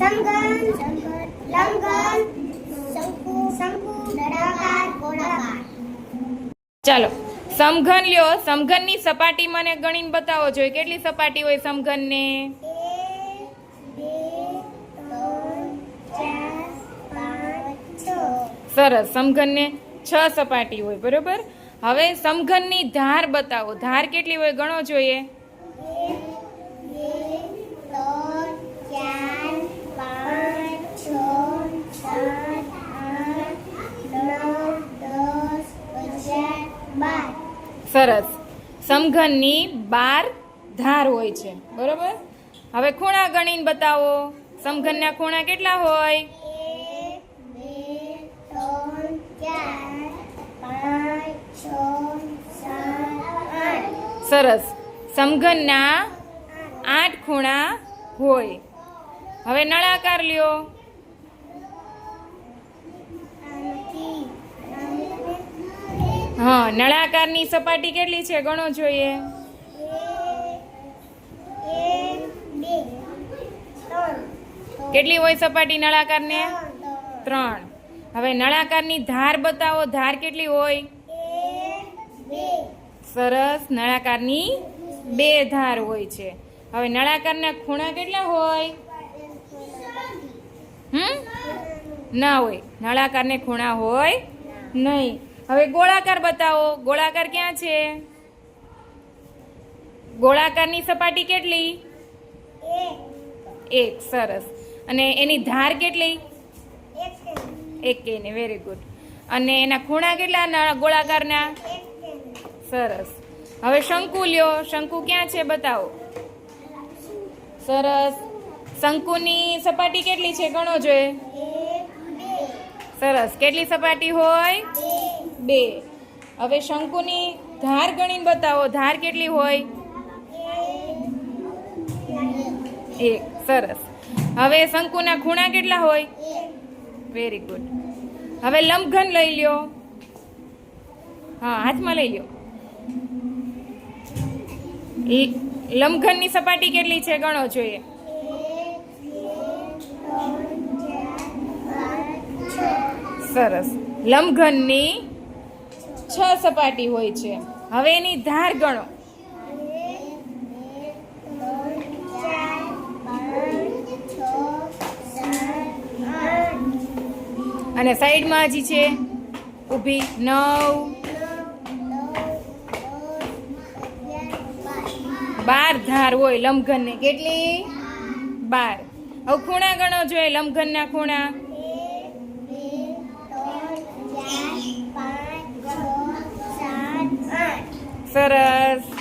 સમઘન લંગન શંકુ શંકુ નળાકાર ગોળાકાર. ચાલો સમઘન લ્યો. સમઘનની સપાટી મને ગણીને બતાવો જોઈએ કેટલી સપાટી હોય સમઘનને? સરસ સમઘનને છ સપાટી હોય બરોબર? હવે સમઘનની ધાર બતાવો. ધાર કેટલી હોય ગણો જોઈએ. સરસ. સમઘનની બાર ધાર હોય છે. બરોબર? હવે ખૂણા ગણીને બતાવો. સમઘનના ખૂણા કેટલા હોય? સરસ. સમઘનના આઠ ખૂણા હોય. હવે નળાકાર લ્યો. હા, નળાકારની સપાટી કેટલી છે ગણો જોઈએ? કેટલી હોય સપાટી નળાકારને? ત્રણ. હવે નળાકારની ધાર બતાવો, ધાર કેટલી હોય? સરસ, નળાકારની બે ધાર હોય છે. હવે નળાકારના ખૂણા કેટલા હોય? હમ? ના હોય. નળાકારને ખૂણા હોય નહીં. હવે ગોળાકાર બતાવો. ગોળાકાર ક્યાં છે? ગોળાકારની સપાટી કેટલી? એક. સરસ. અને એની ધાર કેટલી? એક ને વેરી ગુડ અને એના ખૂણા કેટલા ગોળાકારના? સરસ. હવે શંકુ લ્યો. શંકુ ક્યાં છે બતાવો. સરસ. શંકુની સપાટી કેટલી છે? ગણો જોઈએ સરસ. કેટલી સપાટી હોય? બે. હવે શંકુની ધાર ગણીને બતાવો. ધાર કેટલી હોય? એક. સરસ. હવે શંકુના ખૂણા કેટલા હોય? વેરી ગુડ હવે લંબઘન લઈ લ્યો. હા, હાથમાં લઈ લ્યો. લંબઘનની સપાટી કેટલી છે ગણો જોઈએ. સરસ. લંબઘનની છ સપાટી હોય છે. હવે એની ધાર ગણો. અને સાઈડમાં હજી છે. ઊભી નવ. બાર ધાર હોય લંબઘનની કેટલી? બાર. હવે ખૂણા ગણો જોઈએ લંબઘનના ખૂણા. સરસ